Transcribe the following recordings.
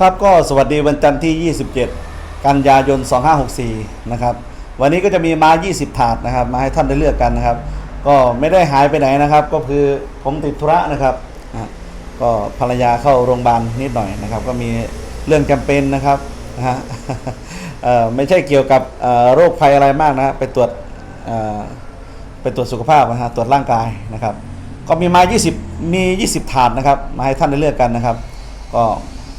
ครับก็สวัสดีวันจันทร์ที่ 27 กันยายน 2564 นะครับ วันนี้ก็จะมีม้า 20 ถาดนะครับ มาให้ท่านได้เลือกกันนะครับ ก็ไม่ได้หายไปไหนนะครับ ก็คือผมติดธุระนะครับ ก็ภรรยาเข้าโรงพยาบาลนิดหน่อยนะครับ ก็มีเรื่องจำเป็นนะครับนะฮะไม่ใช่เกี่ยวกับโรคภัยอะไรมากนะไปตรวจไปตรวจสุขภาพนะฮะตรวจร่างกายนะครับ ก็มีมา 20 มี 20 ถาดนะครับ มาให้ท่านได้เลือกกันนะครับ ก็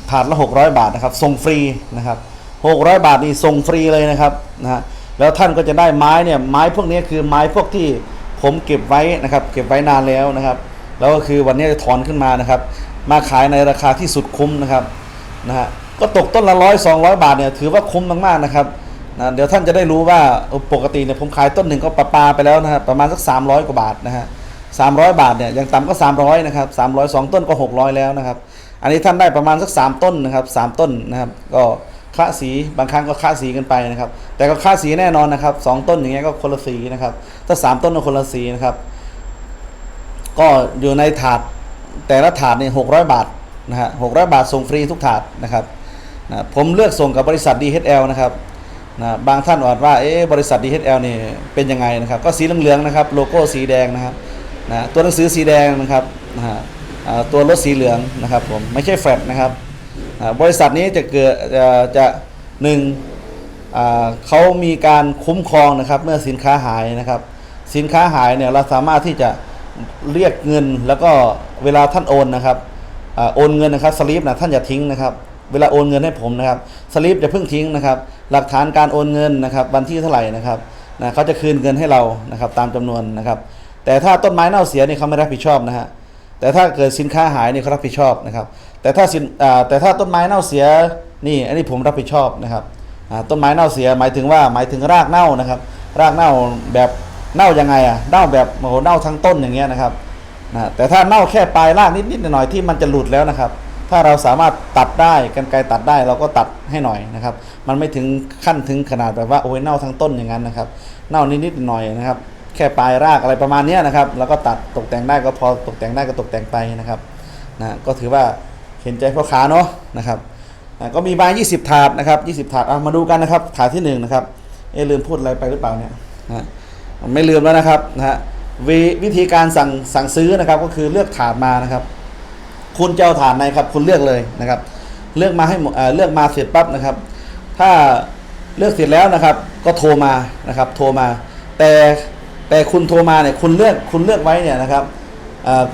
ถาดละ 600 บาทนะครับส่งฟรีนะครับ600 บาทนี่ส่งฟรีเลยนะครับนะฮะแล้วท่านก็จะได้ไม้เนี่ยไม้พวกนี้คือไม้พวกที่ผมเก็บไว้นะครับ เก็บไว้นานแล้วนะครับ แล้วก็คือวันนี้จะถอนขึ้นมานะครับ มาขายในราคาที่สุดคุ้มนะครับนะฮะก็ตกต้นละร้อยสองร้อยบาทเนี่ยถือว่าคุ้มมากๆนะครับนะเดี๋ยวท่านจะได้รู้ว่าปกติเนี่ยผมขายต้นหนึ่งก็ปลาปาไปแล้วนะฮะประมาณสัก 300 กว่าบาทนะฮะสามบาทเนี่ยยังต่ำก็ 300นะครับ300สองต้นก็ 600 แล้วนะครับ อันนี้ท่านได้ประมาณสัก 3 ต้นนะครับ3ต้นนะครับก็คละสีบางครั้งก็คละสีกันไปนะครับ แต่ก็คละสีแน่นอนนะครับสองต้นอย่างเงี้ยก็คนละสีนะครับ ถ้า 3 ต้นก็คนละสีนะครับ ก็อยู่ในถาดแต่ละถาดเนี่ยหกบาทนะฮะหกบาทส่งฟรีทุกถาดนะครับนะผมเลือกส่งกับบริษัท DHL นะครับนะบางท่านอาจว่าเอ๊บริษัท DHL นี่เป็นยังไงนะครับ ก็สีเหลืองๆนะครับ โลโก้สีแดงนะครับนะตัวหนังสือสีแดงนะครับนะฮะ ตัวรถสีเหลืองนะครับผมไม่ใช่แฟลตนะครับบริษัทนี้จะเกิดจะจะหนึ่งเขามีการคุ้มครองนะครับเมื่อสินค้าหายนะครับ สินค้าหายเนี่ยเราสามารถที่จะเรียกเงินแล้วก็เวลาท่านโอนนะครับอโอนเงินนะครับสลิปนะท่านอย่าทิ้งนะครับ เวลาโอนเงินให้ผมนะครับสลิปอย่าเพิ่งทิ้งนะครับ หลักฐานการโอนเงินนะครับ วันที่เท่าไหร่นะครับนะเขาจะคืนเงินให้เรานะครับตามจำนวนนะครับ แต่ถ้าต้นไม้เน่าเสียนี่เขาไม่รับผิดชอบนะฮะ แต่ถ้าเกิดสินค้าหายนี่เขารับผิดชอบนะครับ แต่ถ้าสินแต่ถ้าต้นไม้เน่าเสียนี่อันนี้ผมรับผิดชอบนะครับต้นไม้เน่าเสียหมายถึงว่าหมายถึงรากเน่านะครับ รากเน่าแบบเน่ายังไงอะเน่าแบบโอ้โหเน่าทั้งต้นอย่างเงี้ยนะครับนะแต่ถ้าเน่าแค่ปลายรากนิดๆหน่อยๆที่มันจะหลุดแล้วนะครับ ถ้าเราสามารถตัดได้กันไกรตัดได้เราก็ตัดให้หน่อยนะครับ มันไม่ถึงขั้นถึงขนาดแบบว่าโอ้ยเน่าทั้งต้นอย่างนั้นนะครับ เน่านิดๆหน่อยนะครับ แค่ปลายรากอะไรประมาณนี้นะครับ แล้วก็ตัดตกแต่งได้ก็พอตกแต่งได้ก็ตกแต่งไปนะครับนะก็ถือว่าเห็นใจพ่อค้าเนาะนะครับอะก็มีมา20 ถาดนะครับ20 ถาดเอามาดูกันนะครับ ถาดที่1นะครับเอลืมพูดอะไรไปหรือเปล่าเนี่ยนะไม่ลืมแล้วนะครับนะฮะววิธีการสั่งสั่งซื้อนะครับ ก็คือเลือกถาดมานะครับ คุณจะเอาถาดไหนครับ คุณเลือกเลยนะครับ เลือกมาให้เออเลือกมาเสร็จปั๊บนะครับ ถ้าเลือกเสร็จแล้วนะครับ ก็โทรมานะครับ โทรมา แต่ แต่คุณโทรมาเนี่ยคุณเลือกคุณเลือกไว้เนี่ยนะครับ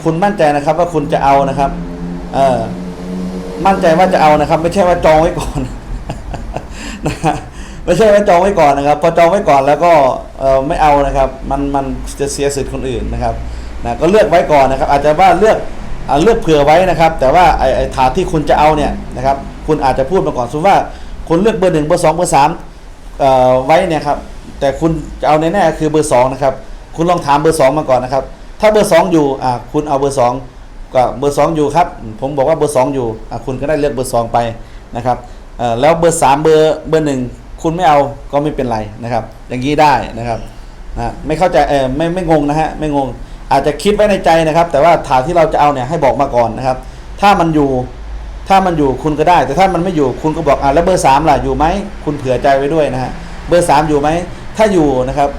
คุณมั่นใจนะครับว่าคุณจะเอานะครับมั่นใจว่าจะเอานะครับ ไม่ใช่ว่าจองไว้ก่อนนะไม่ใช่ว่าจองไว้ก่อนนะครับ พอจองไว้ก่อนแล้วก็ไม่เอานะครับ มันมันจะเสียสิทธิ์คนอื่นนะครับนะก็เลือกไว้ก่อนนะครับ อาจจะว่าเลือกเลือกเผื่อไว้นะครับ แต่ว่าไอ้ไอ้ถาดที่คุณจะเอาเนี่ยนะครับคุณอาจจะพูดมาก่อนสมมติว่าคุณเลือกเบอร์หนึ่งเบอร์สองเบอร์สามไว้เนี่ยครับ แต่คุณจะเอาแน่ๆคือเบอร์สองนะครับ คุณลองถามเบอร์สองมาก่อนนะครับ ถ้าเบอร์สองอยู่อ่าคุณเอาเบอร์สองก็เบอร์สองอยู่ครับผมบอกว่าเบอร์สองอยู่อ่าคุณก็ได้เลือกเบอร์สองไปนะครับเอ่อแล้วเบอร์สามเบอร์เบอร์หนึ่งคุณไม่เอาก็ไม่เป็นไรนะครับ อย่างนี้ได้นะครับนะไม่เข้าใจเออไม่ไม่งงนะฮะไม่งง อาจจะคิดไว้ในใจนะครับ แต่ว่าถาดที่เราจะเอาเนี่ยให้บอกมาก่อนนะครับ ถ้ามันอยู่ถ้ามันอยู่คุณก็ได้ แต่ถ้ามันไม่อยู่คุณก็บอกอ่าแล้วเบอร์สามล่ะอยู่ไหมคุณเผื่อใจไว้ด้วยนะฮะ เบอร์สามอยู่ไหม ถ้าอยู่นะครับ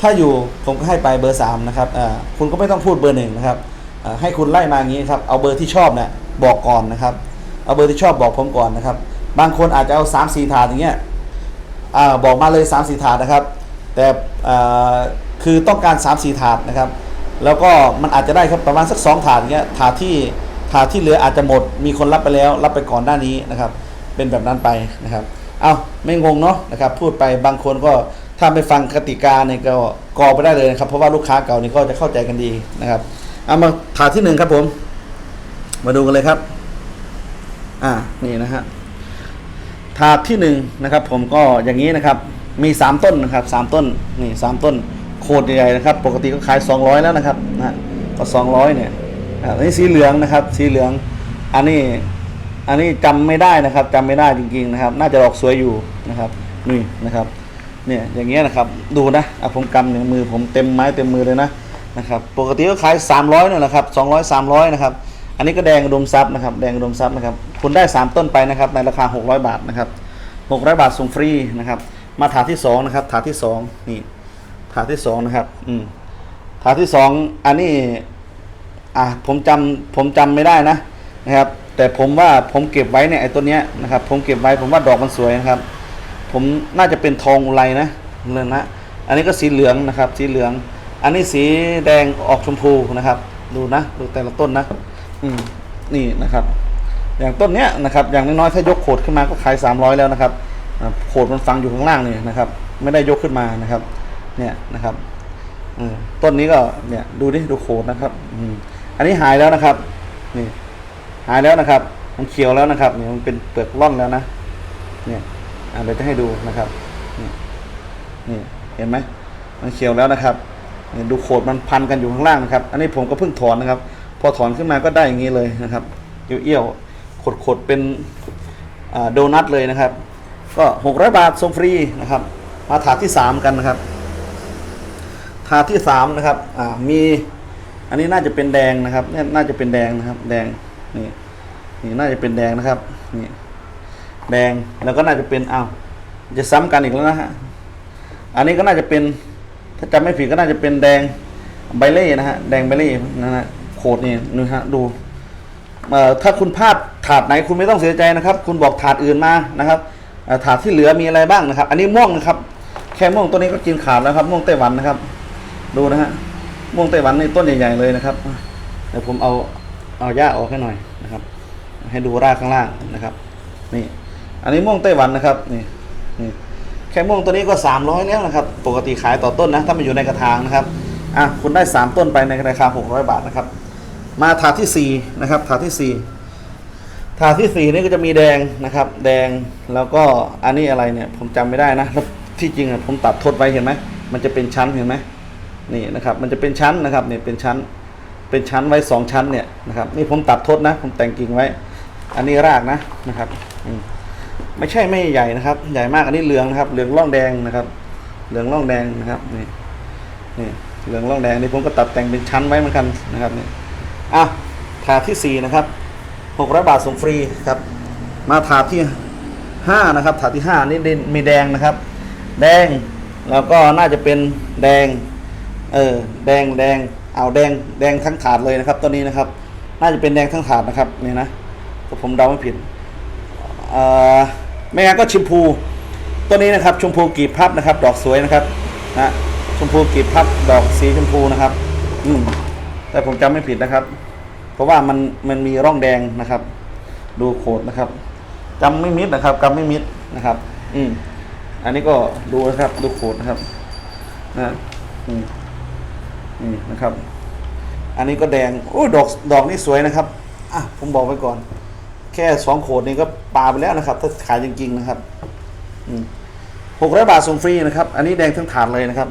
ถ้าอยู่ผมก็ให้ไปเบอร์สามนะครับอ่าคุณก็ไม่ต้องพูดเบอร์หนึ่งนะครับอ่าให้คุณไล่มาอย่างนี้ครับ เอาเบอร์ที่ชอบเนี่ยบอกก่อนนะครับ เอาเบอร์ที่ชอบบอกผมก่อนนะครับ บางคนอาจจะเอาสามสี่ถาดอย่างเงี้ยอ่าบอกมาเลยสามสี่ถาดนะครับ แต่อ่าคือต้องการสามสี่ถาดนะครับ แล้วก็มันอาจจะได้ครับประมาณสักสองถาดเงี้ย ถาดที่ถาดที่เหลืออาจจะหมด มีคนรับไปแล้ว รับไปก่อนหน้านี้นะครับ เป็นแบบนั้นไปนะครับ เอาไม่งงเนาะนะครับพูดไปบางคนก็ถ้าไม่ฟังกติกาเนี่ยก็กอไปได้เลยนะครับ เพราะว่าลูกค้าเก่านี่ก็จะเข้าใจกันดีนะครับเอามาถาดที่หนึ่งครับผม มาดูกันเลยครับ อ่านี่นะฮะถาดที่หนึ่งนะครับ ผมก็อย่างนี้นะครับ มีสามต้นนะครับสามต้นนี่สามต้นโคตรใหญ่นะครับ ปกติก็ขายสองร้อยแล้วนะครับนะก็สองร้อยเนี่ยอันนี้สีเหลืองนะครับ สีเหลือง อันนี้ อันนี้จำไม่ได้นะครับจำไม่ได้จริงๆนะครับ น่าจะออกสวยอยู่นะครับนี่นะครับ เนี่ยอย่างเงี้ยนะครับ ดูนะอะผมกำเนี่ยมือผมเต็มไม้เต็มมือเลยนะนะครับ ปกติก็ขาย 300เนี่ยแหละครับ200 300นะครับ อันนี้ก็แดงอุดมทรัพย์นะครับ แดงอุดมทรัพย์นะครับ คุณได้ 3 ต้นไปนะครับ ในราคา 600 บาทนะครับ 600 บาทส่งฟรีนะครับ มาถาที่2นะครับ ถาที่2นี่ ถาที่2นะครับ อืม ถาที่ 2 อันนี้ อะผมจำผมจำไม่ได้นะนะครับ แต่ผมว่าผมเก็บไว้เนี่ยไอ้ตัวเนี้ยนะครับผมเก็บไว้ผมว่าดอกมันสวยนะครับ ผมน่าจะเป็นทองอุไรนะเลยนะอันนี้ก็สีเหลืองนะครับ สีเหลือง อันนี้สีแดงออกชมพูนะครับ ดูนะดูแต่ละต้นนะ อืมนี่นะครับ อย่างต้นเนี้ยนะครับ อย่างน้อยๆถ้ายกโขดขึ้นมาก็ขาย 300 แล้วนะครับโขดมันฝังอยู่ข้างล่างนี่นะครับ ไม่ได้ยกขึ้นมานะครับ เนี่ยนะครับอต้นนี้ก็เนี่ยดูดิดูโขดนะครับ อืมอันนี้หายแล้วนะครับ นี่ หายแล้วนะครับ มันเขียวแล้วนะครับเนี่ยมันเป็นเปลือกร่อนแล้วนะ เนี่ยอ่าเดี๋ยวจะให้ดูนะครับนี่นี่เห็นไหมมันเขียวแล้วนะครับเนี่ยดูโขดมันพันกันอยู่ข้างล่างนะครับ อันนี้ผมก็เพิ่งถอนนะครับ พอถอนขึ้นมาก็ได้อย่างนี้เลยนะครับเอี้ยวๆขดๆเป็นโดนัทเลยนะครับ ก็600บาทส่งฟรีนะครับ มาถาดที่3กันนะครับถาดที่3นะครับอ่ามีอันนี้น่าจะเป็นแดงนะครับเนี่ยน่าจะเป็นแดงนะครับ แดง นี่นี่น่าจะเป็นแดงนะครับนี่แดงแล้วก็น่าจะเป็นเอ้าจะซ้ำกันอีกแล้วนะฮะอันนี้ก็น่าจะเป็นถ้าจำไม่ผิดก็น่าจะเป็นแดงใบเล่นะฮะแดงใบเล่นะฮะโคดนี่นะฮะดูเอ่อถ้าคุณพลาดถาดไหนคุณไม่ต้องเสียใจนะครับ คุณบอกถาดอื่นมานะครับถาดที่เหลือมีอะไรบ้างนะครับ อันนี้ม่วงนะครับ แค่ม่วงตัวนี้ก็กินขาดแล้วครับ ม่วงไต้หวันนะครับ ดูนะฮะม่วงไต้หวันในต้นใหญ่ๆเลยนะครับ เดี๋ยวผมเอา เอาหญ้าออกให้หน่อยนะครับ ให้ดูรากข้างล่างนะครับ นี่ อันนี้ม่วงไต้หวันนะครับ นี่นี่แค่ม่วงตัวนี้ก็ 300 แล้วนะครับ ปกติขายต่อต้นนะ ถ้ามันอยู่ในกระถางนะครับ อะ คุณได้ 3 ต้นไปในราคา 600 บาทนะครับ มาถาดที่4นะครับ ถาดที่4ถาดที่4นี่ก็จะมีแดงนะครับ แดง แล้วก็อันนี้อะไรเนี่ย ผมจำไม่ได้นะ ที่จริงอะผมตัดทดไว้เห็นไหม มันจะเป็นชั้นเห็นไหมนี่นะครับ มันจะเป็นชั้นนะครับ เนี่ยเป็นชั้น เป็นชั้นไว้สองชั้นเนี่ยนะครับนี่ผมตัดทดนะ ผมแต่งกิ่งไว้ อันนี้รากนะนะครับไม่ใช่ไม่ใหญ่นะครับ ใหญ่มากอันนี้เหลืองนะครับ เหลืองร่องแดงนะครับ เหลืองร่องแดงนะครับนี่นี่เหลืองร่องแดงนี่ผมก็ตัดแต่งเป็นชั้นไว้เหมือนกันนะครับนี่อะถาดที่สี่นะครับหกร้อยบาทส่งฟรีครับ มาถาดที่ห้านะครับถาดที่ห้านี่มีแดงนะครับ แดงแล้วก็น่าจะเป็นแดง เออแดงแดง เอาแดงแดงทั้งถาดเลยนะครับ ตัวนี้นะครับ น่าจะเป็นแดงทั้งถาดนะครับนี่นะถ้าผมเดาไม่ผิดอ่อไม่งั้นก็ชมพู ตัวนี้นะครับชมพูกีบพับนะครับ ดอกสวยนะครับนะชมพูกีบพับดอกสีชมพูนะครับ อืมแต่ผมจำไม่ผิดนะครับ เพราะว่ามันมันมีร่องแดงนะครับ ดูโขดนะครับจำไม่มิดนะครับจำไม่มิดนะครับ อืมอันนี้ก็ดูนะครับ ดูโขดนะครับ นะ อืม นี่นะครับ อันนี้ก็แดงโอ้ดอกดอกนี่สวยนะครับอะผมบอกไว้ก่อน แค่สองโขดนี่ก็ปาไปแล้วนะครับ ถ้าขายจริงๆนะครับหกร้อยบาทส่งฟรีนะครับ อันนี้แดงทั้งถาดเลยนะครับ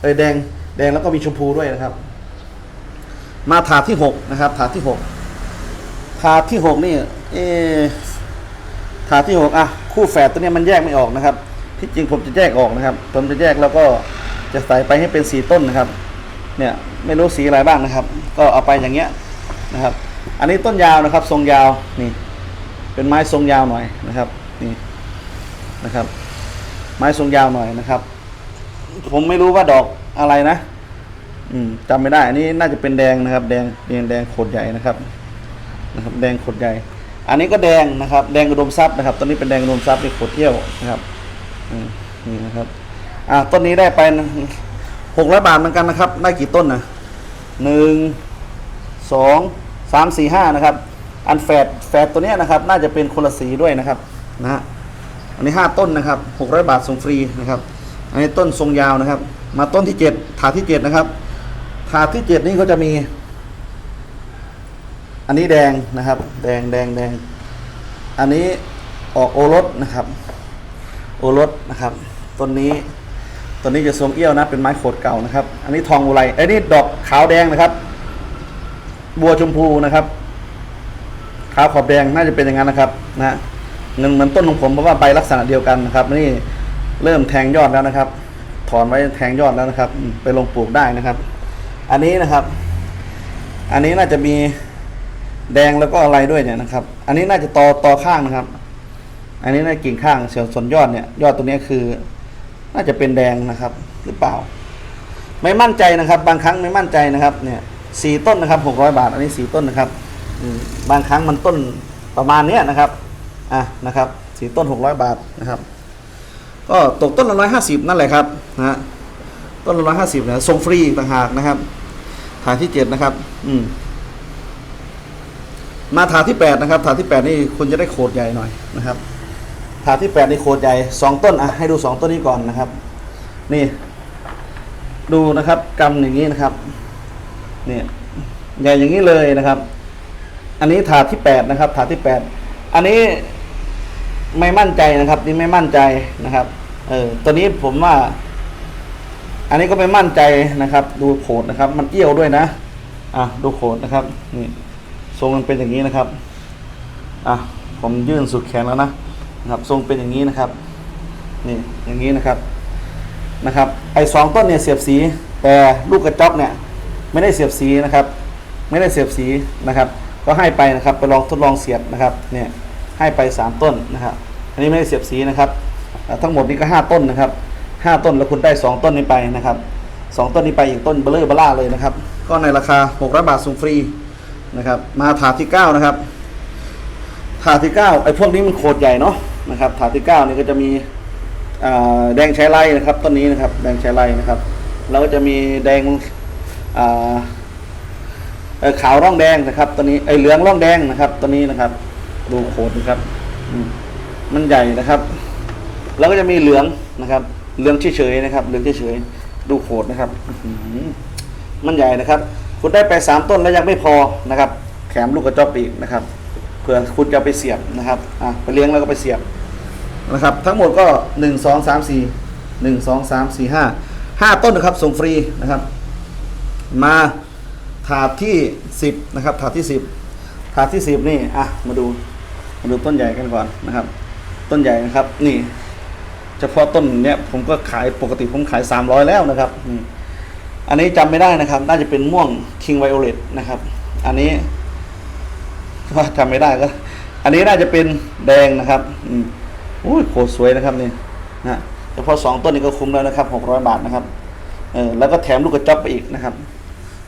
เอ้ยแดงแดงแล้วก็มีชมพูด้วยนะครับ มาถาดที่หกนะครับ ถาดที่หกถาดที่หกนี่เออถาดที่หกอะคู่แฝดตัวนี้มันแยกไม่ออกนะครับ ที่จริงผมจะแยกออกนะครับ ผมจะแยกแล้วก็จะใส่ไปให้เป็นสีต้นนะครับ เนี่ยไม่รู้สีอะไรบ้างนะครับ ก็เอาไปอย่างเงี้ยนะครับ อันนี้ต้นยาวนะครับ ทรงยาวนี่ เป็นไม้ทรงยาวหน่อยนะครับนี่นะครับ ไม้ทรงยาวหน่อยนะครับ ผมไม่รู้ว่าดอกอะไรนะ อืมจำไม่ได้ อันนี้น่าจะเป็นแดงนะครับ แดงแดงแดงโขดใหญ่นะครับนะครับ แดงโขดใหญ่ อันนี้ก็แดงนะครับ แดงอุดมทรัพย์นะครับต้นนี้เป็นแดงอุดมทรัพย์นี่โขดเที่ยวนะครับอืมนี่นะครับอ่าต้นนี้ได้ไป หกร้อยบาทเหมือนกันนะครับ ได้กี่ต้นนะหนึ่งสองสามสี่ห้านะครับ อันแฝดแฝดตัวเนี้ยนะครับ น่าจะเป็นคนละสีด้วยนะครับนะฮะอันนี้ห้าต้นนะครับหกร้อยบาทส่งฟรีนะครับ อันนี้ต้นทรงยาวนะครับ มาต้นที่เจ็ดถาดที่เจ็ดนะครับถาดที่เจ็ดนี่ก็จะมี อันนี้แดงนะครับ แดงแดงแดงอันนี้ออกโอรสนะครับ โอรสนะครับ ต้นนี้ ต้นนี้จะทรงเอี้ยวนะ เป็นไม้โขดเก่านะครับ อันนี้ทองอุไรไอ้นี่ดอกขาวแดงนะครับ บัวชมพูนะครับ ขาวขอบแดงน่าจะเป็นอย่างนั้นนะครับนะเงินเหมือนต้นของผมเพราะว่าใบลักษณะเดียวกันนะครับ นี่เริ่มแทงยอดแล้วนะครับ ถอนไว้แทงยอดแล้วนะครับ ไปลงปลูกได้นะครับ อันนี้นะครับ อันนี้น่าจะมีแดงแล้วก็อะไรด้วยเนี่ยนะครับ อันนี้น่าจะตอตอข้างนะครับ อันนี้น่ากิ่งข้างส่วนส่วนยอดเนี่ย ยอดตัวนี้คือ น่าจะเป็นแดงนะครับ หรือเปล่า ไม่มั่นใจนะครับ บางครั้งไม่มั่นใจนะครับ เนี่ยสี่ต้นนะครับหกร้อยบาท อันนี้สี่ต้นนะครับบางครั้งมันต้นประมาณเนี้ยนะครับ อะนะครับสี่ต้นหกร้อยบาทนะครับ ก็ตกต้นละร้อยห้าสิบนั่นแหละครับนะฮะต้นละร้อยห้าสิบนะส่งฟรีต่างหากนะครับฐานที่เจ็ดนะครับ อืมมาฐานที่แปดนะครับฐานที่แปดนี่คุณจะได้โขดใหญ่หน่อยนะครับ ฐาที่แปดนี่โขดใหญ่สองต้นอะให้ดูสองต้นนี้ก่อนนะครับ นี่ ดูนะครับกำอย่างนี้นะครับเนี่ยใหญ่อย่างนี้เลยนะครับ อันนี้ถาดที่แปดนะครับ ถาดที่แปดอันนี้ไม่มั่นใจนะครับ นี่ไม่มั่นใจนะครับเออตัวนี้ผมว่า อันนี้ก็ไม่มั่นใจนะครับ ดูโขดนะครับ มันเอี้ยวด้วยนะอะดูโขดนะครับนี่ทรงมันเป็นอย่างนี้นะครับอะผมยื่นสุดแขนแล้วนะ นะครับทรงเป็นอย่างนี้นะครับนี่อย่างนี้นะครับนะครับไอ้สองต้นเนี่ยเสียบสี แต่ลูกกระจอกเนี่ยไม่ได้เสียบสีนะครับ ไม่ได้เสียบสีนะครับ ก็ให้ไปนะครับไปลองทดลองเสียบนะครับเนี่ยให้ไปสามต้นนะครับ อันนี้ไม่ได้เสียบสีนะครับ ทั้งหมดนี้ก็ห้าต้นนะครับห้าต้นแล้วคุณได้สองต้นนี้ไปนะครับสองต้นนี้ไปอีกต้นเบลเลอร์บล่าเลยนะครับ ก็ในราคาหกร้อบาทส่งฟรีนะครับ มาถาดที่เก้านะครับถาดที่เก้าไอ้พวกนี้มันโคตรใหญ่เนาะ นะครับถาดที่เก้านี่ก็จะมีแดงใช้ไร่นะครับต้นนี้นะครับ แดงใช้ไร่นะครับ แล้วก็จะมีแดงขาวร่องแดงนะครับตัวนี้ไอเหลืองร่องแดงนะครับตัวนี้นะครับ ดูโขดนะครับมันใหญ่นะครับ แล้วก็จะมีเหลืองนะครับ เหลืองเฉยๆนะครับ เหลืองเฉยๆดูโขดนะครับมันใหญ่นะครับ คุณได้ไปสามต้นแล้วยังไม่พอนะครับแถมลูกกระจอกปีกนะครับเผื่อคุณจะไปเสียบนะครับอะไปเลี้ยงแล้วก็ไปเสียบ นะครับ ทั้งหมดก็หนึ่งสองสามสี่หนึ่งสองสามสี่ห้าห้าต้นนะครับ ส่งฟรีนะครับ มาถาดที่สิบนะครับ ถาดที่สิบถาดที่สิบนี่ อะ มาดู มาดูต้นใหญ่กันก่อนนะครับ ต้นใหญ่นะครับ นี่ เฉพาะต้นเนี้ยผมก็ขายปกติผมขายสามร้อยแล้วนะครับ อันนี้จำไม่ได้นะครับ น่าจะเป็นม่วง King Violet นะครับ อันนี้ว่าจำไม่ได้ก็ อันนี้น่าจะเป็นแดงนะครับ อืมอุ้ยโคตรสวยนะครับนี่นะเฉพาะสองต้นนี้ก็คุ้มแล้วนะครับหกร้อยบาทนะครับเออแล้วก็แถมลูกกระจอกไปอีกนะครับ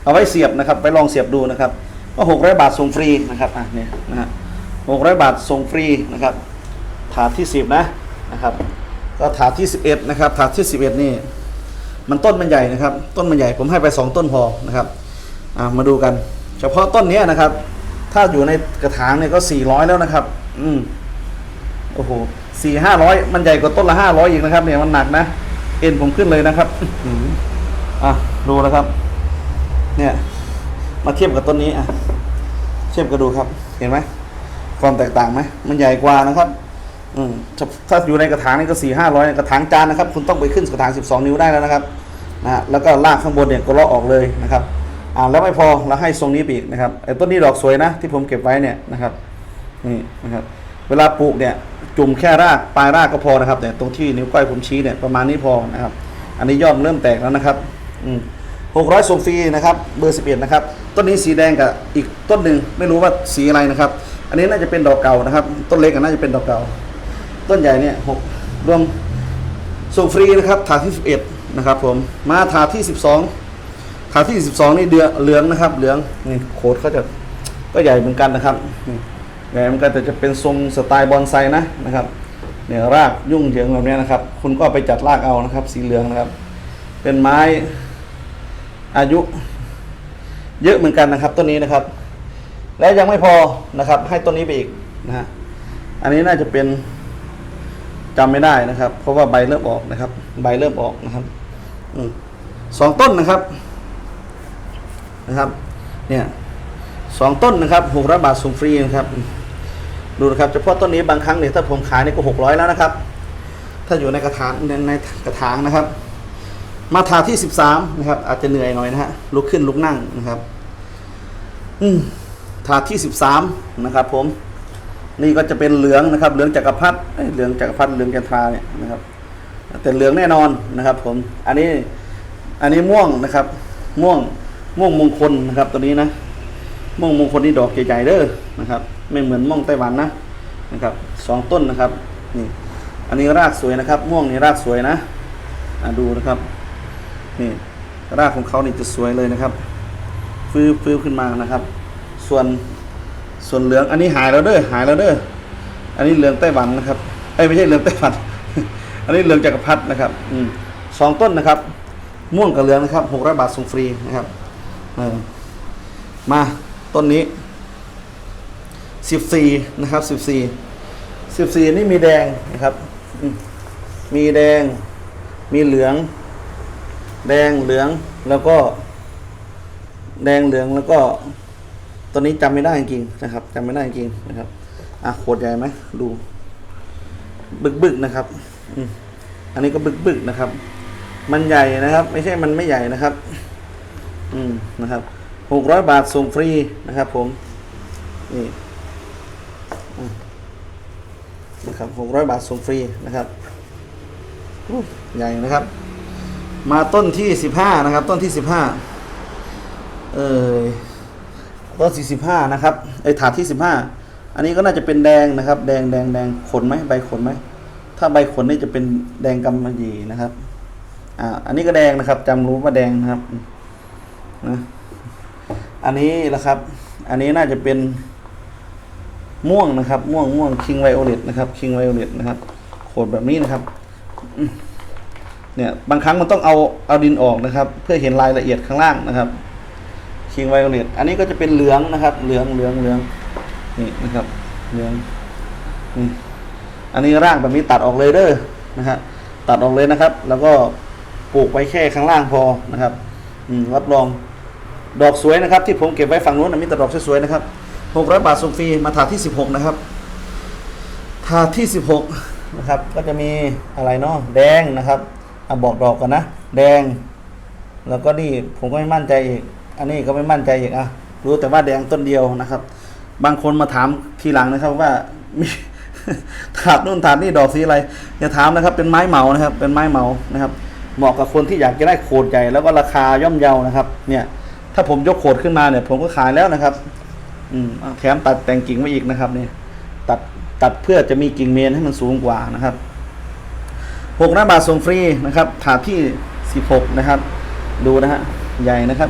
เอาไว้เสียบนะครับไปลองเสียบดูนะครับ ก็หกร้อยบาทส่งฟรีนะครับอะเนี่ยนะฮะหกร้อยบาทส่งฟรีนะครับ ถาดที่สิบนะนะครับ ก็ถาดที่สิบเอ็ดนะครับถาดที่สิบเอ็ดนี่มันต้นมันใหญ่นะครับ ต้นมันใหญ่ผมให้ไปสองต้นพอนะครับอ่ามาดูกัน เฉพาะต้นนี้นะครับ ถ้าอยู่ในกระถางเนี่ยก็สี่ร้อยแล้วนะครับ อืมโอ้โห สี่ห้าร้อยมันใหญ่กว่าต้นละห้าร้อยอีกนะครับ เนี่ยมันหนักนะเอ็นผมขึ้นเลยนะครับอื้อหืออะดูนะครับ เนี่ย มาเทียบกับต้นนี้อะ เทียบกันดูครับ เห็นไหมความแตกต่างไหมมันใหญ่กว่านะครับ อืมถ้าถ้าอยู่ในกระถางนี่ก็สี่ห้าร้อยกระถางจานนะครับ คุณต้องไปขึ้นกระถางสิบสองนิ้วได้แล้วนะครับนะฮะแล้วก็ลากข้างบนเนี่ยก็เลาะออกเลยนะครับอ่าแล้วไม่พอเราให้ทรงนี้ไปอีกนะครับไอ้ต้นนี้ดอกสวยนะที่ผมเก็บไว้เนี่ยนะครับนี่นะครับ เวลาปลูกเนี่ย จุ่มแค่รากปลายรากก็พอนะครับ แต่ตรงที่นิ้วก้อยผมชี้เนี่ยประมาณนี้พอนะครับ อันนี้ยอดเริ่มแตกแล้วนะครับหกร้อยส่งฟรีนะครับ เบอร์สิบเอ็ดนะครับ ต้นนี้สีแดงกับอีกต้นหนึ่งไม่รู้ว่าสีอะไรนะครับ อันนี้น่าจะเป็นดอกเก่านะครับ ต้นเล็กก็น่าจะเป็นดอกเก่า ต้นใหญ่เนี่ยหกรวมส่งฟรีนะครับถาที่สิบเอ็ดนะครับ ผมมาถาที่สิบสองถาที่สิบสองนี่เดือเหลืองนะครับ เหลืองนี่โคดเขาจะก็ใหญ่เหมือนกันนะครับ นี่ใหญ่เหมือนกันแต่จะเป็นทรงสไตล์บอนไซนะนะครับเนี่ยรากยุ่งเหยิงแบบนี้นะครับ คุณก็ไปจัดรากเอานะครับ สีเหลืองนะครับ เป็นไม้อายุ เยอะเหมือนกันนะครับต้นนี้นะครับ และยังไม่พอนะครับ ให้ต้นนี้ไปอีกนะฮะอันนี้น่าจะเป็นจำไม่ได้นะครับ เพราะว่าใบเริ่มออกนะครับ ใบเริ่มออกนะครับอสองต้นนะครับนะครับ เนี่ยสองต้นนะครับหกร้อยบาทส่งฟรีนะครับ ดูนะครับเฉพาะต้นนี้บางครั้งเนี่ยถ้าผมขายเนี่ยก็หกร้อยแล้วนะครับ ถ้าอยู่ในกระถางในในกระถางนะครับ มาถาที่สิบสามนะครับ อาจจะเหนื่อยหน่อยนะฮะลุกขึ้นลุกนั่งนะครับ อืมถาดที่สิบสามนะครับ ผม นี่ก็จะเป็นเหลืองนะครับ เหลืองจักรพรรดิเอ้ยเหลืองจักรพรรดิเหลืองจันทราเนี่ยนะครับแต่เหลืองแน่นอนนะครับ ผม อันนี้ อันนี้ม่วงนะครับ ม่วง ม่วงมงคลนะครับ ตัวนี้นะ ม่วงมงคลนี่ดอกใหญ่ๆเด้อนะครับ ไม่เหมือนม่วงไต้หวันนะนะครับสองต้นนะครับนี่อันนี้รากสวยนะครับม่วงนี่รากสวยนะดูนะครับนี่รากของเขานี่จะสวยเลยนะครับฟื้นฟื้นขึ้นมานะครับ ส่วนส่วนเหลืองอันนี้หายแล้วเด้อหายแล้วเด้ออันนี้เหลืองไต้หวันนะครับเอ้ไม่ใช่เหลืองไต้หวัน อันนี้เหลืองจักรพรรดินะครับอืสองต้นนะครับ ม่วงกับเหลืองนะครับหกร้อยบาทส่งฟรีนะครับเออมาต้นนี้ สิบสี่นะครับสิบสี่สิบสี่นี่มีแดงนะครับ มีแดง มีเหลือง แดงเหลืองแล้วก็ แดงเหลืองแล้วก็ตัวนี้จำไม่ได้จริงนะครับจำไม่ได้จริงนะครับอะโคตรใหญ่ไหมดู บึกบึกนะครับอืมอันนี้ก็บึกบึกนะครับ มันใหญ่นะครับ ไม่ใช่มันไม่ใหญ่นะครับ อืมนะครับหกร้อยบาทส่งฟรีนะครับ ผมนี่ นะครับหกร้อยบาทส่งฟรีนะครับใหญ่นะครับ มาต้นที่สิบห้านะครับ ต้นที่สิบห้าเออต้นสี่สิบห้านะครับไอ้ถาดที่สิบห้าอันนี้ก็น่าจะเป็นแดงนะครับ แดงแดงแดงขนไหมใบขนไหมถ้าใบขนนี่จะเป็นแดงกำมะหยี่นะครับอ่าอันนี้ก็แดงนะครับจำรู้ว่าแดงนะครับนะอันนี้ละครับ อันนี้น่าจะเป็น ม่วงนะครับม่วงม่วงคิงไวโอเลตนะครับคิงไวโอเลตนะครับโขดแบบนี้นะครับเนี่ยบางครั้งมันต้องเอาเอาดินออกนะครับ เพื่อเห็นรายละเอียดข้างล่างนะครับคิงไวโอเลตอันนี้ก็จะเป็นเหลืองนะครับ เหลืองเหลืองเหลืองนี่นะครับเหลืองนี่อันนี้ร่างแบบนี้ตัดออกเลยเด้อนะฮะตัดออกเลยนะครับ แล้วก็ปลูกไว้แค่ข้างล่างพอนะครับ อืมรับรองดอกสวยนะครับ ที่ผมเก็บไว้ฝั่งนู้นนะมีแต่ดอกสวยๆนะครับ หกร้อยบาทส่งฟรีมาถาดที่สิบหกนะครับถาดที่สิบหกนะครับ ก็จะมีอะไรเนาะแดงนะครับอะบอกดอกกันนะ แดง แล้วก็นี่ผมก็ไม่มั่นใจอีก อันนี้ก็ไม่มั่นใจอีกอะรู้แต่ว่าแดงต้นเดียวนะครับ บางคนมาถามทีหลังนะครับว่ามีถาดนู่นถาดนี่ดอกสีอะไรอย่าถามนะครับเป็นไม้เหมานะครับ เป็นไม้เหมานะครับ เหมาะกับคนที่อยากจะได้โขดใหญ่แล้วก็ราคาย่อมเยานะครับ เนี่ย ถ้าผมยกโขดขึ้นมาเนี่ย ผมก็ขายแล้วนะครับ อืมแถมตัดแต่งกิ่งไว้อีกนะครับเนี่ยตัดตัดเพื่อจะมีกิ่งเมนให้มันสูงกว่านะครับหกร้อยบาทส่งฟรีนะครับถาดที่สิบหกนะครับ ดูนะฮะใหญ่นะครับ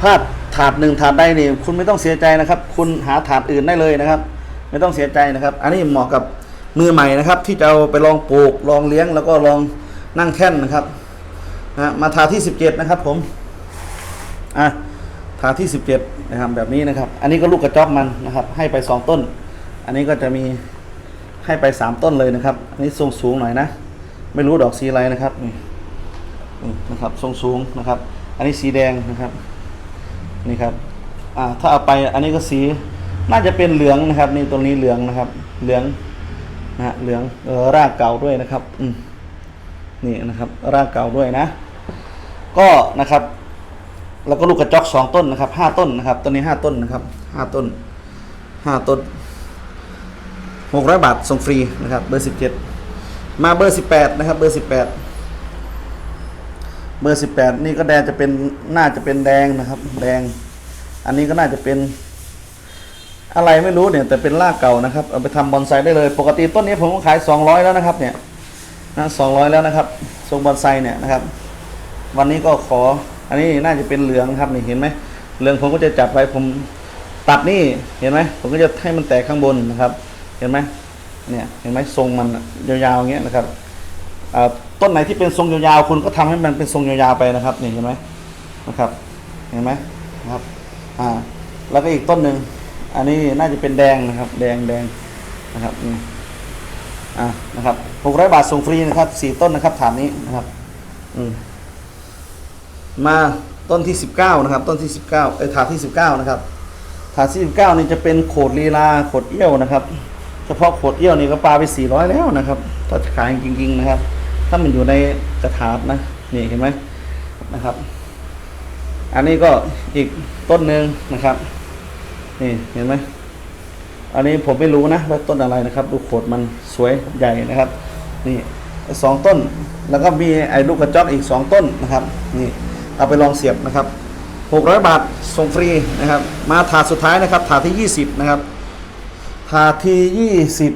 พลาดถาดหนึ่งถาดใดนี่คุณไม่ต้องเสียใจนะครับ คุณหาถาดอื่นได้เลยนะครับ ไม่ต้องเสียใจนะครับ อันนี้เหมาะกับมือใหม่นะครับ ที่จะเอาไปลองปลูกลองเลี้ยงแล้วก็ลองนั่งแท่นนะครับนะมาถาดที่สิบเจ็ดนะครับ ผมอะ ถาที่สิบเจ็ดนะครับแบบนี้นะครับ อันนี้ก็ลูกกระจอกมันนะครับ ให้ไปสองต้น อันนี้ก็จะมีให้ไปสามต้นเลยนะครับ อันนี้ทรงสูงหน่อยนะ ไม่รู้ดอกสีอะไรนะครับนี่นี่นะครับทรงสูงนะครับ อันนี้สีแดงนะครับนี่ครับอ่าถ้าเอาไปอันนี้ก็สีน่าจะเป็นเหลืองนะครับ นี่ตรงนี้เหลืองนะครับ เหลืองนะฮะเหลืองเออรากเก่าด้วยนะครับอืมนี่นะครับรากเก่าด้วยนะ ก็นะครับ แล้วก็ลูกกระจอกสองต้นนะครับห้าต้นนะครับต้นนี้ห้าต้นนะครับห้าต้นห้าต้นหกร้อยบาทส่งฟรีนะครับเบอร์สิบเจ็ดมาเบอร์สิบแปดนะครับเบอร์สิบแปดเบอร์สิบแปดนี่ก็แดงจะเป็นน่าจะเป็นแดงนะครับ แดง อันนี้ก็น่าจะเป็นอะไรไม่รู้เนี่ย แต่เป็นรากเก่านะครับ เอาไปทำบอนไซได้เลย ปกติต้นนี้ผมก็ขายสองร้อยแล้วนะครับ เนี่ยนะสองร้อยแล้วนะครับทรงบอนไซเนี่ยนะครับ วันนี้ก็ขอ อันนี้น่าจะเป็นเหลืองครับนี่เห็นไหมเหลืองผมก็จะจับไว้ผมตัดนี่เห็นไหมผมก็จะให้มันแตกข้างบนนะครับ เห็นไหมเนี่ยเห็นไหมทรงมันยาวๆอย่างเงี้ยนะครับต้นไหนที่เป็นทรงยาวๆคุณก็ทำให้มันเป็นทรงยาวๆไปนะครับนี่เห็นไหมนะครับ เห็นไหมนะครับอ่าแล้วก็อีกต้นหนึ่งอันนี้น่าจะเป็นแดงนะครับ แดงแดงนะครับนี่อ่านะครับหกร้อยบาทส่งฟรีนะครับสี่ต้นนะครับฐานนี้นะครับ อืม มาต้นที่ 19 นะครับ ต้นที่ 19เอ้ยถาดที่ 19 นะครับถาดที่ 19 นี่จะเป็นโขดลีลาโขดเอี้ยวนะครับ เฉพาะโขดเอี้ยวนี่ก็ปลาไป 400 แล้วนะครับถ้าจะขายจริง ๆ นะครับ ถ้ามันอยู่ในกระถาดนะนี่เห็นไหมนะครับ อันนี้ก็อีกต้นหนึ่งนะครับ นี่เห็นไหมอันนี้ผมไม่รู้นะว่าต้นอะไรนะครับ ดูโขดมันสวยใหญ่นะครับ นี่สองต้น แล้วก็มีไอ้ลูกกระจอกอีกสองต้นนะครับ นี่ เอาไปลองเสียบนะครับ 600 บาทส่งฟรีนะครับ มาถาดสุดท้ายนะครับ ถาดที่ 20 นะครับ ถาดที่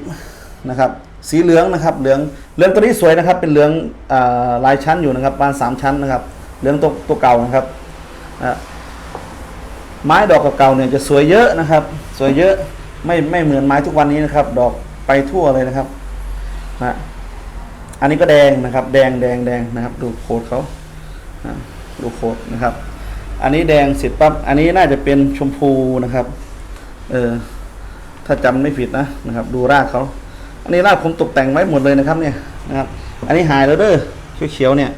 20 นะครับ สีเหลืองนะครับ เหลือง เหลืองตัวนี้สวยนะครับ เป็นเหลืองอลายชั้นอยู่นะครับประมาณสามชั้นนะครับ เหลืองตัวตัวเก่านะครับ ไม้ดอกเก่าๆเนี่ยจะสวยเยอะนะครับ สวยเยอะ ไม่ไม่เหมือนไม้ทุกวันนี้นะครับ ดอกไปทั่วเลยนะครับนะอันนี้ก็แดงนะครับ แดงแดงแดงนะครับ ดูโคดเขาอ่ ดูโคดนะครับ อันนี้แดงเสร็จปั๊บอันนี้น่าจะเป็นชมพูนะครับ เออถ้าจำไม่ผิดนะนะครับ ดูรากเขาอันนี้รากผมตกแต่งไว้หมดเลยนะครับ เนี่ยนะครับ อันนี้หายแล้วเด้อเขียวๆเนี่ย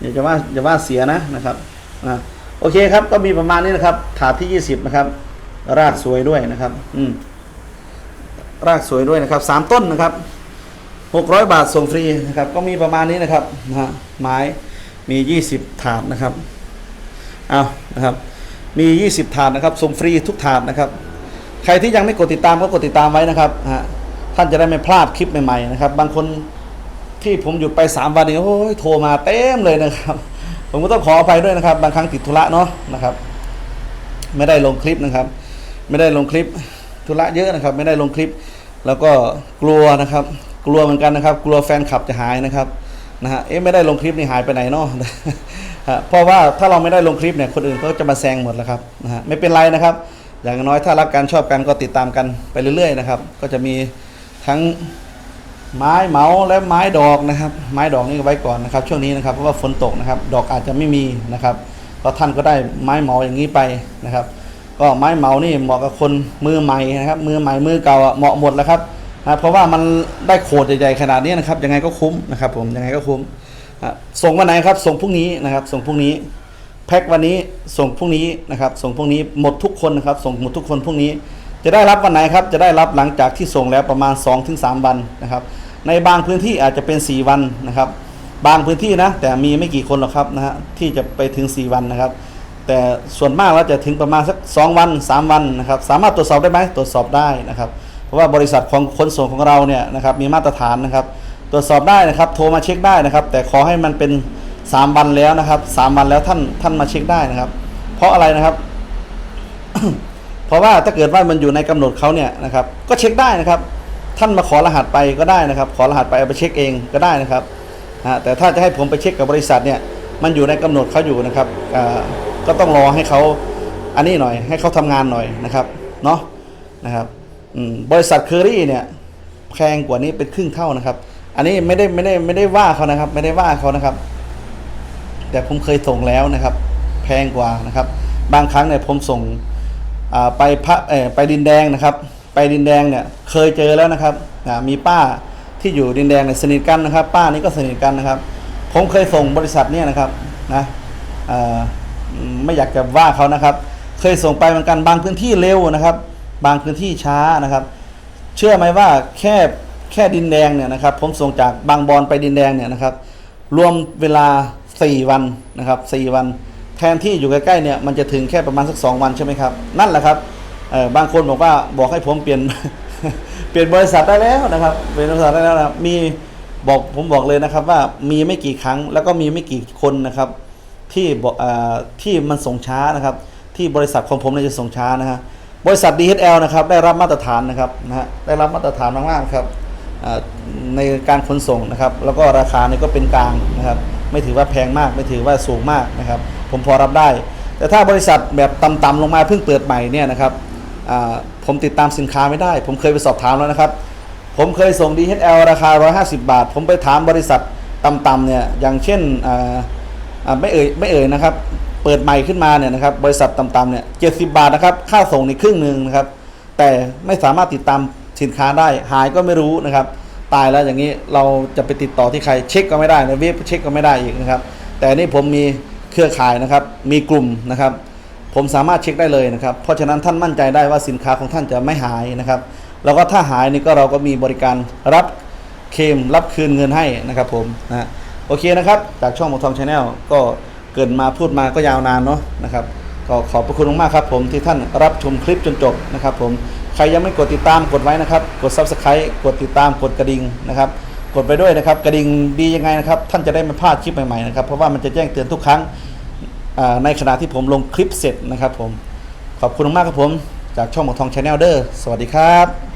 อย่าจะว่าอย่าว่าเสียนะนะครับอ่าโอเคครับ ก็มีประมาณนี้นะครับ ถาดที่20นะครับ รากสวยด้วยนะครับ อืมรากสวยด้วยนะครับสามต้นนะครับ600บาทส่งฟรีนะครับ ก็มีประมาณนี้นะครับนะฮะไม้ มี 20 ถาดนะครับเอานะครับ มี 20 ถาดนะครับส่งฟรีทุกถาดนะครับ ใครที่ยังไม่กดติดตามก็กดติดตามไว้นะครับฮะท่านจะได้ไม่พลาดคลิปใหม่ๆนะครับ บางคนที่ผมหยุดไป 3 วันนี้โอ้ยโทรมาเต็มเลยนะครับ ผมก็ต้องขออภัยด้วยนะครับ บางครั้งติดธุระเนาะนะครับ ไม่ได้ลงคลิปนะครับ ไม่ได้ลงคลิปธุระเยอะนะครับ ไม่ได้ลงคลิป แล้วก็กลัวนะครับ กลัวเหมือนกันนะครับ กลัวแฟนคลับจะหายนะครับ นะฮะเอ๊ะไม่ได้ลงคลิปนี่หายไปไหนเนาะฮะเพราะว่าถ้าเราไม่ได้ลงคลิปเนี่ยคนอื่นเขาจะมาแซงหมดแล้วครับนะฮะไม่เป็นไรนะครับ อย่างน้อยถ้ารักกันชอบกันก็ติดตามกันไปเรื่อยๆนะครับ ก็จะมีทั้งไม้เหมาและไม้ดอกนะครับ ไม้ดอกนี่ไว้ก่อนนะครับ ช่วงนี้นะครับเพราะว่าฝนตกนะครับ ดอกอาจจะไม่มีนะครับก็ท่านก็ได้ไม้เหมาอย่างนี้ไปนะครับ ก็ไม้เหมานี่เหมาะกับคนมือใหม่นะครับ มือใหม่มือเก่าเหมาะหมดแล้วครับ นะเพราะว่ามันได้โขดใหญ่ๆขนาดนี้นะครับยังไงก็คุ้มนะครับ ผมยังไงก็คุ้มส่งวันไหนครับส่งพรุ่งนี้นะครับ ส่งพรุ่งนี้แพ็ควันนี้ส่งพรุ่งนี้นะครับ ส่งพรุ่งนี้หมดทุกคนนะครับ ส่งหมดทุกคนพรุ่งนี้ จะได้รับวันไหนครับ จะได้รับหลังจากที่ส่งแล้วประมาณ 2-3 วันนะครับ ในบางพื้นที่อาจจะเป็น 4 วันนะครับ บางพื้นที่นะ แต่มีไม่กี่คนหรอกครับนะฮะที่จะไปถึง 4 วันนะครับ แต่ส่วนมากแล้วจะถึงประมาณสัก 2 วัน 3 วันนะครับ สามารถตรวจสอบได้ไหมตรวจสอบได้นะครับ ว่าบริษัทของขนส่งของเราเนี่ยนะครับมีมาตรฐานนะครับ ตรวจสอบได้นะครับ โทรมาเช็คได้นะครับ แต่ขอให้มันเป็น 3 วันแล้วนะครับ 3 วันแล้วท่านท่านมาเช็คได้นะครับ เพราะอะไรนะครับ เพราะว่าถ้าเกิดว่ามันอยู่ในกำหนดเขาเนี่ยนะครับ ก็เช็คได้นะครับ ท่านมาขอรหัสไปก็ได้นะครับ ขอรหัสไปเอาไปเช็คเองก็ได้นะครับแต่ถ้าจะให้ผมไปเช็คกับบริษัทเนี่ยมันอยู่ในกำหนดเขาอยู่นะครับก็ต้องรอให้เขาอันนี้หน่อยให้เขาทำงานหน่อยนะครับเนาะนะครับ บริษัทเคอรี่เนี่ยแพงกว่านี้เป็นครึ่งเท่านะครับ อันนี้ไม่ได้ไม่ได้ไม่ได้ว่าเขานะครับ ไม่ได้ว่าเขานะครับ แต่ผมเคยส่งแล้วนะครับ แพงกว่านะครับ บางครั้งเนี่ยผมส่งไปพระเออไปดินแดงนะครับ ไปดินแดงเนี่ยเคยเจอแล้วนะครับมีป้าที่อยู่ดินแดงเนี่ยสนิทกันนะครับ ป้านี่ก็สนิทกันนะครับ ผมเคยส่งบริษัทเนี่ยนะครับนะไม่อยากจะว่าเขานะครับ เคยส่งไปเหมือนกันบางพื้นที่เร็วนะครับ บางพื้นที่ช้านะครับ เชื่อไหมว่าแค่แค่ดินแดงเนี่ยนะครับ ผมส่งจากบางบอนไปดินแดงเนี่ยนะครับ รวมเวลา 4 วันนะครับ 4 วัน แทนที่อยู่ใกล้ๆเนี่ยมันจะถึงแค่ประมาณสัก 2 วันใช่ไหมครับ นั่นแหละครับบางคนบอกว่าบอกให้ผมเปลี่ยนเปลี่ยนบริษัทได้แล้วนะครับเปลี่ยนบริษัทได้แล้วนะมีบอกผมบอกเลยนะครับว่ามีไม่กี่ครั้งแล้วก็มีไม่กี่คนนะครับที่ที่มันส่งช้านะครับ ที่บริษัทของผมเนี่ยจะส่งช้านะฮะ บริษัท DHL นะครับได้รับมาตรฐานนะครับนะฮะได้รับมาตรฐานมากๆครับในการขนส่งนะครับ แล้วก็ราคาเนี่ยก็เป็นกลางนะครับ ไม่ถือว่าแพงมาก ไม่ถือว่าสูงมากนะครับ ผมพอรับได้ แต่ถ้าบริษัทแบบต่ำๆลงมาเพิ่งเปิดใหม่เนี่ยนะครับผมติดตามสินค้าไม่ได้ ผมเคยไปสอบถามแล้วนะครับ ผมเคยส่ง DHL ราคา 150 บาท ผมไปถามบริษัทต่ำๆเนี่ยอย่างเช่นไม่เอ่ยไม่เอ่ยนะครับ เปิดใหม่ขึ้นมาเนี่ยนะครับบริษัทต่ำๆเนี่ยเจ็ดสิบาทนะครับค่าส่งในครึ่งหนึ่งนะครับแต่ไม่สามารถติดตามสินค้าได้หายก็ไม่รู้นะครับ ตายแล้วอย่างนี้เราจะไปติดต่อที่ใครเช็คก็ไม่ได้ในเว็บเช็คก็ไม่ได้อีกนะครับ แต่นี่ผมมีเครือข่ายนะครับ มีกลุ่มนะครับ ผมสามารถเช็คได้เลยนะครับ เพราะฉะนั้นท่านมั่นใจได้ว่าสินค้าของท่านจะไม่หายนะครับ แล้วก็ถ้าหายนี่ก็เราก็มีบริการรับเคมรับคืนเงินให้นะครับผมนะฮะโอเคนะครับ จากช่องหมอทองชาแนลก็ เกิดมาพูดมาก็ยาวนานเนาะนะครับก็ขอบพระคุณมากๆครับผมที่ท่านรับชมคลิปจนจบนะครับผมใครยังไม่กดติดตามกดไว้นะครับ กด subscribe กดติดตามกดกระดิ่งนะครับ กดไปด้วยนะครับ กระดิ่งดียังไงนะครับ ท่านจะได้ไม่พลาดคลิปใหม่ๆนะครับเพราะว่ามันจะแจ้งเตือนทุกครั้งในขณะที่ผมลงคลิปเสร็จนะครับผมขอบคุณมากครับผมจากช่องหมอทองชาแนลเดอร์สวัสดีครับ